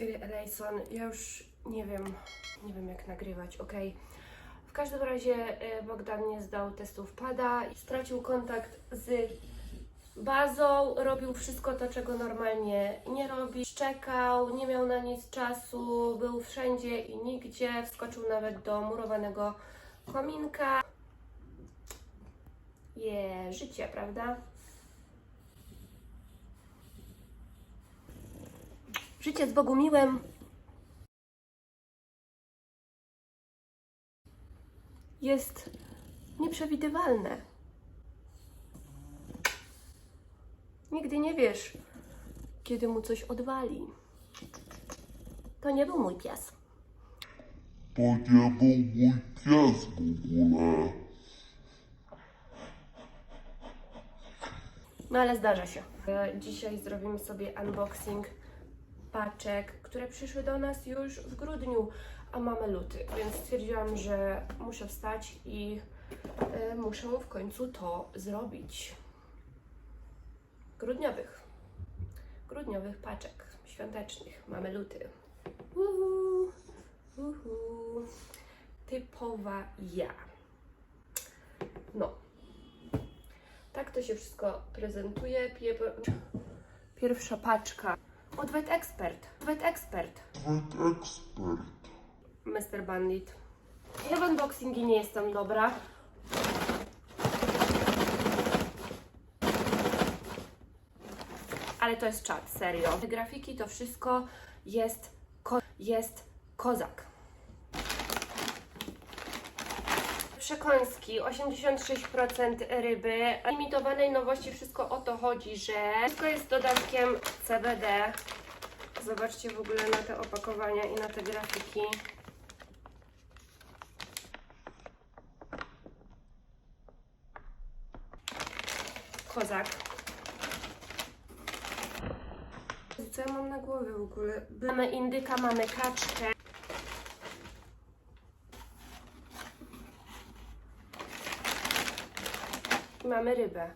Kyrie Elejson, ja już nie wiem, nie wiem jak nagrywać, okej. W każdym razie e, Bogdan nie zdał testów pada, stracił kontakt z bazą, robił wszystko to, czego normalnie nie robi. Szczekał, nie miał na nic czasu, był wszędzie i nigdzie, wskoczył nawet do murowanego kominka. Je, życie, prawda? Życie z Bogumiłem. Jest nieprzewidywalne. Nigdy nie wiesz, kiedy mu coś odwali. To nie był mój pies. To nie był mój pies w ogóle. No ale zdarza się. E, Dzisiaj zrobimy sobie unboxing paczek, które przyszły do nas już w grudniu, a mamy luty, więc stwierdziłam, że muszę wstać i e, muszę w końcu to zrobić. Grudniowych. Grudniowych paczek świątecznych. Mamy luty. Uhu, uhu. Typowa ja. No. Tak to się wszystko prezentuje. Pie- Pierwsza paczka. Odwet Expert. Odwet Expert. Twój ekspert. Mr. Bandit. Ja w unboxingi nie jestem dobra. Ale to jest czat, serio. Te grafiki, to wszystko jest, ko- jest kozak. Przekąski, 86% ryby. Limitowanej nowości wszystko o to chodzi, że wszystko jest dodatkiem CBD. Zobaczcie w ogóle na te opakowania i na te grafiki. Kozak. Co ja mam na głowie w ogóle? Mamy indyka, mamy kaczkę. Mamy rybę.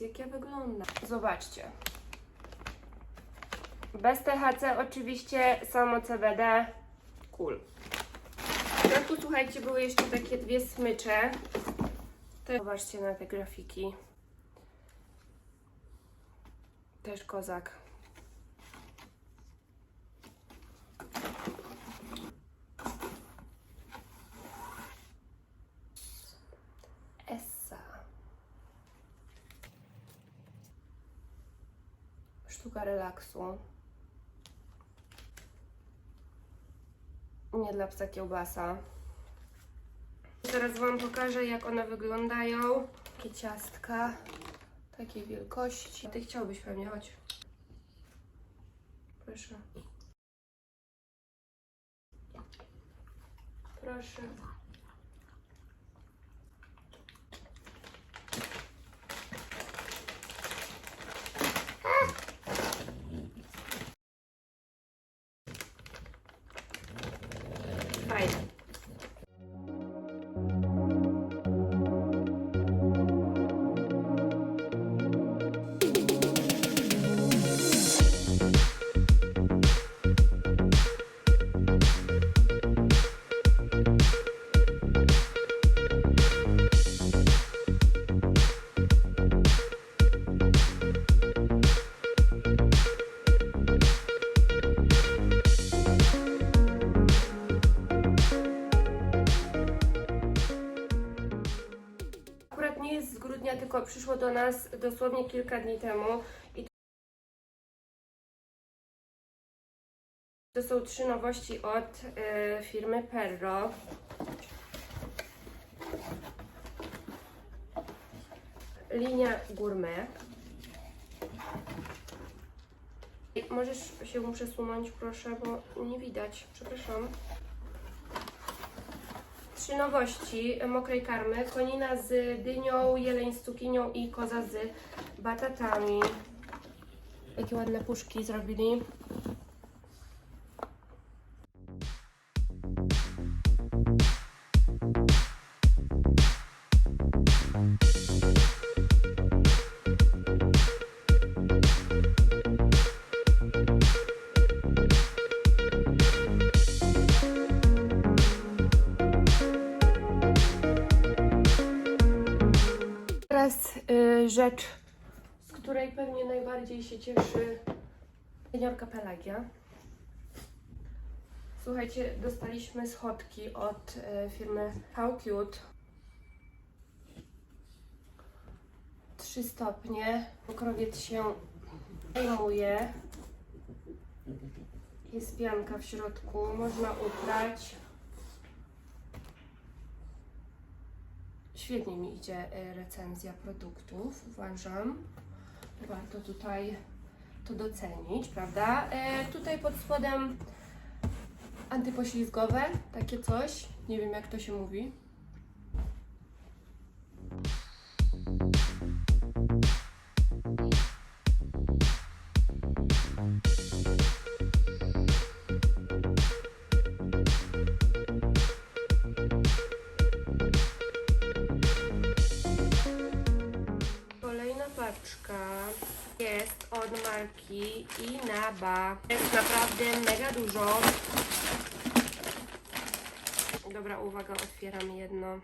Jak ja wyglądam? Zobaczcie. Bez THC oczywiście, samo CBD. Cool. Środku, słuchajcie, były jeszcze takie dwie smycze. To zobaczcie na te grafiki. Też kozak. Sztuka relaksu. Nie dla psa kiełbasa. Teraz Wam pokażę, jak one wyglądają. Takie ciastka, takiej wielkości. Ty chciałbyś pewnie, chodź. Proszę. Proszę. Tylko przyszło do nas dosłownie kilka dni temu. I to są trzy nowości od e, firmy Perro. Linia Gourmet. Możesz się przesunąć, proszę, bo nie widać. Przepraszam. Trzy nowości mokrej karmy. Konina z dynią, jeleń z cukinią i koza z batatami. Jakie ładne puszki zrobili. E, rzecz, z której pewnie najbardziej się cieszy seniorka Pelagia. Słuchajcie, dostaliśmy schodki od e, firmy How Cute. 3 stopnie. Krowiec się zajmuje. Jest pianka w środku, można uprać. Świetnie mi idzie e, recenzja produktów, uważam. Warto tutaj to docenić, prawda? E, tutaj pod spodem antypoślizgowe, takie coś. Nie wiem jak to się mówi. Marki Inaba. Jest naprawdę mega dużo. Dobra, uwaga, otwieram jedno.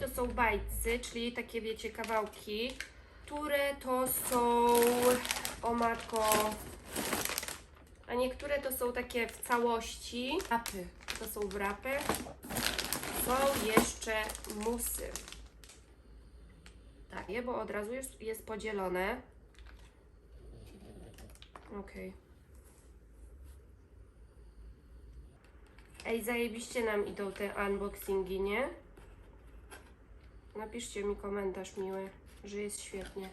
To są bajcy, czyli takie wiecie, kawałki, które to są, o matko, a niektóre to są takie w całości. Wrapy. To są wrapy. Są jeszcze musy. Tak, je, bo od razu jest, jest podzielone. Okej. Ej, zajebiście nam idą te unboxingi, nie? Napiszcie mi komentarz miły, że jest świetnie.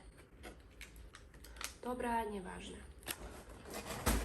Dobra, nieważne.